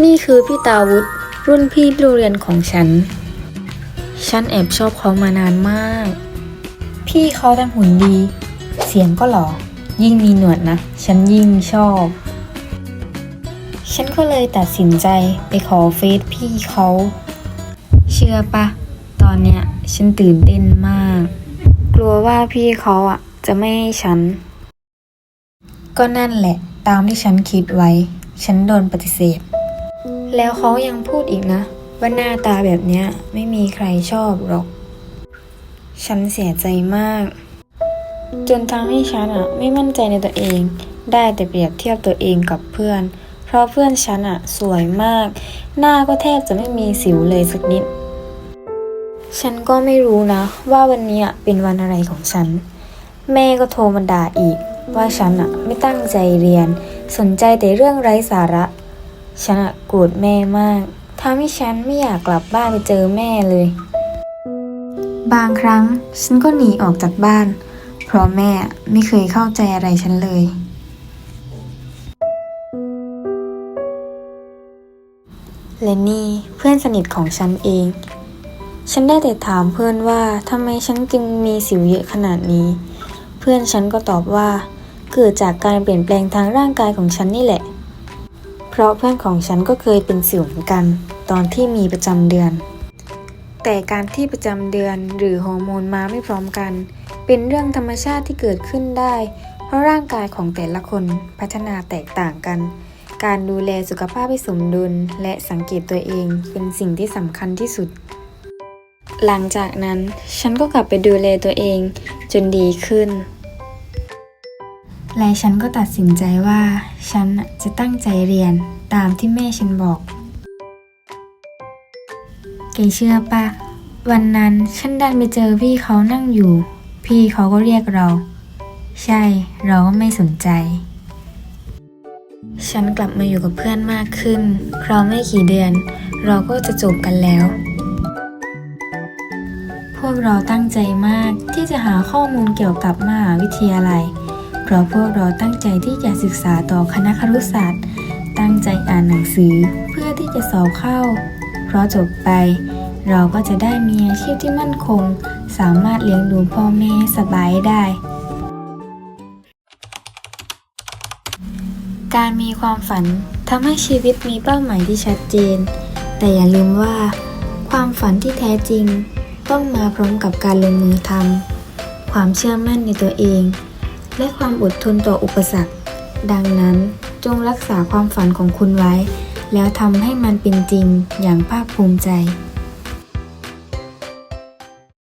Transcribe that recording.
นี่คือพี่ตาวุฒรุ่นพี่โรงเรียนของฉัน ฉันแอบชอบเขามานานมาก พี่เขาทั้งหุ่นดี เสียงก็หล่อ ยิ่งมีหนวดนะ ฉันยิ่งชอบ ฉันก็เลยตัดสินใจไปขอเฟซพี่เขา เชื่อปะ ตอนเนี้ยฉันตื่นเต้นมาก กลัวว่าพี่เขาอะ จะไม่ให้ฉัน ก็นั่นแหละ ตามที่ฉันคิดไว้ ฉันโดนปฏิเสธ แล้วเขายังพูดอีกนะ ว่าหน้าตาแบบเนี้ยไม่มีใครชอบหรอก ฉันเสียใจมาก จนทำให้ฉันอะไม่มั่นใจในตัวเอง ได้แต่เปรียบเทียบตัวเองกับเพื่อน เพราะเพื่อนฉันอะสวยมาก หน้าก็แทบจะไม่มีสิวเลยสักนิด ฉันก็ไม่รู้นะ ว่าวันนี้อะเป็นวันอะไรของฉัน แม่ก็โทรมาด่าอีก ว่าฉันอะไม่ตั้งใจเรียน สนใจแต่เรื่องไร้สาระ ฉันอะโกรธแม่มากทำให้ฉันไม่อยากกลับบ้านไปเจอแม่เลย บางครั้งฉันก็หนีออกจากบ้าน เพราะแม่ไม่เคยเข้าใจอะไรฉันเลย และนี่เพื่อนสนิทของฉันเอง ฉันได้แต่ถามเพื่อนว่าทำไมฉันจึงมีสิวเยอะขนาดนี้ เพื่อนฉันก็ตอบว่า เกิดจากการเปลี่ยนแปลงทางร่างกายของฉันนี่แหละ เพราะเพื่อนของฉันก็เคยเป็นสิวเหมือนกัน ตอนที่มีประจำเดือน แต่การที่ประจำเดือนหรือฮอร์โมนมาไม่พร้อมกัน เป็นเรื่องธรรมชาติที่เกิดขึ้นได้ เพราะร่างกายของแต่ละคนพัฒนาแตกต่างกัน การดูแลสุขภาพให้สมดุล และสังเกตตัวเองเป็นสิ่งที่สำคัญที่สุด หลังจากนั้นฉันก็กลับไปดูแลตัวเองจนดีขึ้น และฉันก็ตัดสินใจว่า ฉันจะตั้งใจเรียนตามที่แม่ฉันบอก เกเชื่อปะวันนั้นฉันดันไปเจอพี่เขานั่งอยู่ พี่เขาก็เรียกเรา ใช่เราก็ไม่สนใจ ฉันกลับมาอยู่กับเพื่อนมากขึ้นเพราะไม่กี่เดือน เราก็จะจบกันแล้ว พวกเราตั้งใจมากที่จะหาข้อมูลเกี่ยวกับมหาวิทยาลัย เพราะพวกเราตั้งใจที่จะศึกษาต่อคณะครุศาสตร์ ตั้งใจอ่านหนังสือเพื่อที่จะสอบเข้า เพราะจบไป เราก็จะได้มีอาชีพที่มั่นคง สามารถเลี้ยงดูพ่อแม่ให้สบายได้ การมีความฝันทำให้ชีวิตมีเป้าหมายที่ชัดเจน แต่อย่าลืมว่า ความฝันที่แท้จริง ต้องมาพร้อมกับการลงมือทำความเชื่อมั่นในตัวเอง และความอดทนต่ออุปสรรค ดังนั้นจงรักษาความฝันของคุณไว้ แล้วทำให้มันเป็นจริงอย่างภาคภูมิใจ